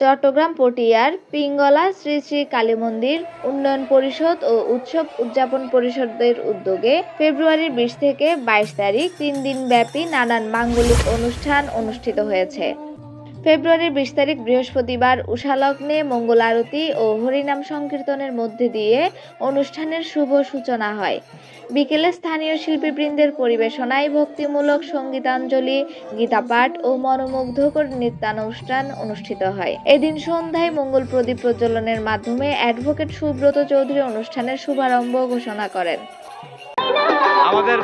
চট্টগ্রাম পটিয়ার পিঙ্গলা শ্রী শ্রী কালী মন্দির উন্নয়ন পরিষদ ও উৎসব উদযাপন পরিষদের উদ্যোগে ফেব্রুয়ারির বিশ থেকে বাইশ তারিখ তিন দিন ব্যাপী নানান মাঙ্গলিক অনুষ্ঠান অনুষ্ঠিত হয়েছে। ফেব্রুয়ারির বিশ তারিখ বৃহস্পতিবার উষালগ্নে মঙ্গল আরতি ও হরিনাম সংকীর্তনের মধ্যে দিয়ে অনুষ্ঠানের শুভ সূচনা হয়। বিকেলে স্থানীয় শিল্পীবৃন্দের পরিবেশনায় ভক্তিমূলক সঙ্গীতাঞ্জলি, গীতাপাঠ ও মনোমুগ্ধকর নৃত্যানুষ্ঠান অনুষ্ঠিত হয়। এদিন সন্ধ্যায় মঙ্গল প্রদীপ প্রজ্বলনের মাধ্যমে অ্যাডভোকেট সুব্রত চৌধুরী অনুষ্ঠানের শুভারম্ভ ঘোষণা করেন। আমাদের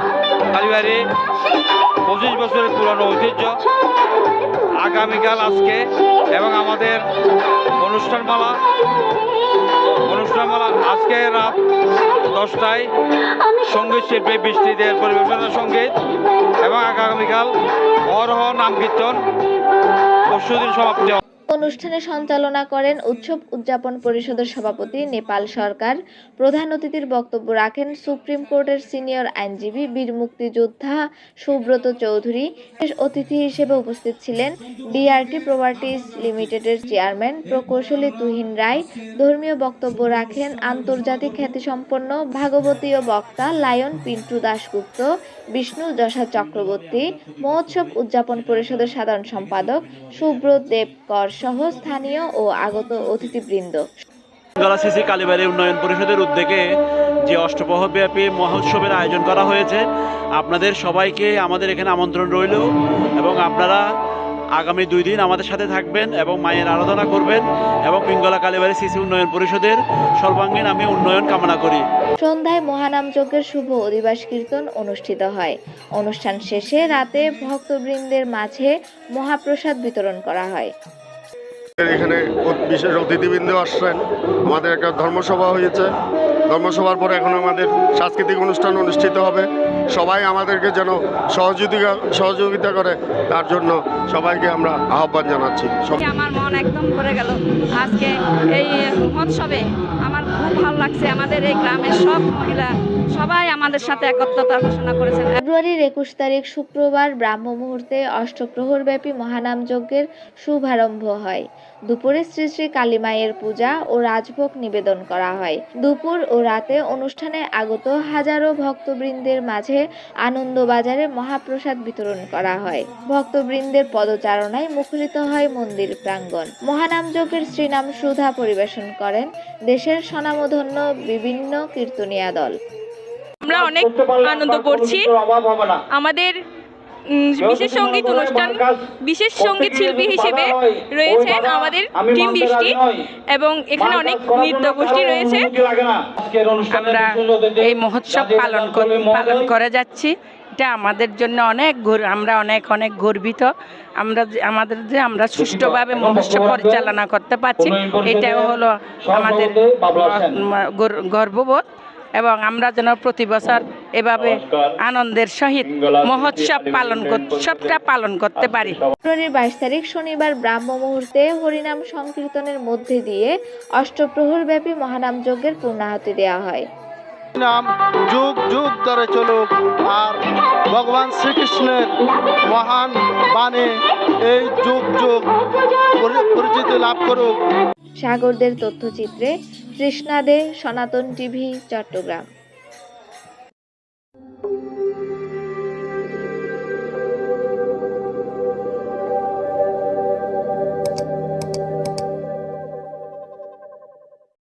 কালীবাড়ি পঁচিশ বছরের পুরনো ঐতিহ্য। আগামীকাল আজকে এবং আমাদের অনুষ্ঠানমালা। অনুষ্ঠানমালা আজকে রাত দশটায় সংগীত শিল্পী বৃষ্টিদের পরিবেশনা সংগীত এবং আগামীকাল অরহ নাম কীর্তন। পরশুদিন সমাপ্তি। অনুষ্ঠানে সঞ্চালনা করেন উৎসব উদযাপন পরিষদের সভাপতি নেপাল সরকার। প্রধান অতিথির বক্তব্য রাখেন সুপ্রিম কোর্টের সিনিয়র আইনজীবী, বীর মুক্তিযোদ্ধা সুব্রত চৌধুরী। বিশেষ অতিথি হিসেবে উপস্থিত ছিলেন ডিআরটি প্রপার্টিজ লিমিটেডের চেয়ারম্যান প্রকৌশলী তুহিন রায়। ধর্মীয় বক্তব্য রাখেন আন্তর্জাতিক খ্যাতিসম্পন্ন ভাগবতীয় বক্তা লায়ন পিন্টু দাশগুপ্ত, বিষ্ণু যশা চক্রবর্তী, মহোৎসব উদযাপন পরিষদের সাধারণ সম্পাদক সুব্রত দেবকর সহ স্থানীয় ও আগত অতিথিবৃন্দ। গলা সিসি কালীবাড়ি উন্নয়ন পরিষদের উদ্যোগে যে অষ্টপ্রহরব্যাপী মহোৎসবের আয়োজন করা হয়েছে আপনাদের সবাইকে আমাদের এখানে আমন্ত্রণ রইল এবং আপনারা আগামী দুই দিন আমাদের সাথে থাকবেন এবং মায়ের আরাধনা করবেন এবং পিঙ্গলা কালীবাড়ি সিসি উন্নয়ন পরিষদের সর্বাঙ্গীন আমি উন্নয়ন কামনা করি। সন্ধ্যায় মহানাম যজ্ঞের শুভ অধিবাস কীর্তন অনুষ্ঠিত হয়। অনুষ্ঠান শেষে রাতে ভক্তবৃন্দের মাঝে মহাপ্রসাদ বিতরণ করা হয়। এখানে বিশেষ অতিথিবৃন্দ আসছেন। আমাদের একটা ধর্মসভা হয়েছে। ধর্মসভার পরে এখন আমাদের সাংস্কৃতিক অনুষ্ঠান অনুষ্ঠিত হবে। সবাই আমাদেরকে যেন সহযোগিতা সহযোগিতা করে তার জন্য সবাইকে আমরা আহ্বান জানাচ্ছি। আমার মন একদম ভরে গেল। আজকে এই মহোৎসবে আমার খুব ভালো লাগছে। আমাদের এই গ্রামের সব মহিলা সবাই আমাদের সাথে একত্রতা ঘোষণা করেছেন। ফেব্রুয়ারির একুশ তারিখ শুক্রবার ব্রাহ্ম মুহূর্তে অষ্টপ্রহরব্যাপী মহানাম যজ্ঞের শুভারম্ভ হয়। দুপুরে শ্রী শ্রী কালীমায়ের পূজা ও রাজভোগ নিবেদন করা হয়। দুপুর ও রাতে অনুষ্ঠানে আগত হাজারো ভক্তবৃন্দের মাঝে আনন্দবাজারে মহাপ্রসাদ বিতরণ করা হয়। ভক্তবৃন্দের পদচারণায় মুখরিত হয় মন্দির প্রাঙ্গণ। মহানাম যজ্ঞের শ্রীনাম সুধা পরিবেশন করেন দেশের স্বনামধন্য বিভিন্ন কীর্তনিয়া দল। আমরা অনেক আনন্দ করছি। আমাদের বিশেষ সংগীত অনুষ্ঠান বিশেষ সংগীত শিল্পী হিসেবে রয়েছেন আমাদের টিম বৃষ্টি এবং এখানে অনেক নৃত্য গোষ্ঠী রয়েছে। আমরা এই মহোৎসব পালন কর- পালন করে যাচ্ছি। এটা আমাদের জন্য অনেক আমরা অনেক অনেক গর্বিত। আমরা যে- আমাদের যে আমরা সুষ্ঠুভাবে মহোৎসব পরিচালনা করতে পারছি। এটাও হলো আমাদের গর্ববোধ। এবং আমরা যেন প্রতি বছর এভাবে আনন্দের সহিত মহোৎসব পালন উৎসবটা পালন করতে পারি। ফেব্রুয়ারির বাইশ তারিখ শনিবার ব্রাহ্ম মুহূর্তে হরিনাম সংকীর্তনের মধ্যে দিয়ে অষ্টপ্রহর ব্যাপী মহানাম যজ্ঞের পূর্ণাহুতি দেওয়া হয়। নাম যুগ যুগ ধরে চলুক আর ভগবান শ্রীকৃষ্ণের মহান বাণী এই যুগ যুগ পরি- পরিচিতি লাভ করুক। সাগরদের তথ্যচিত্রে কৃষ্ণা দে সনাতন টিভি চট্টগ্রাম।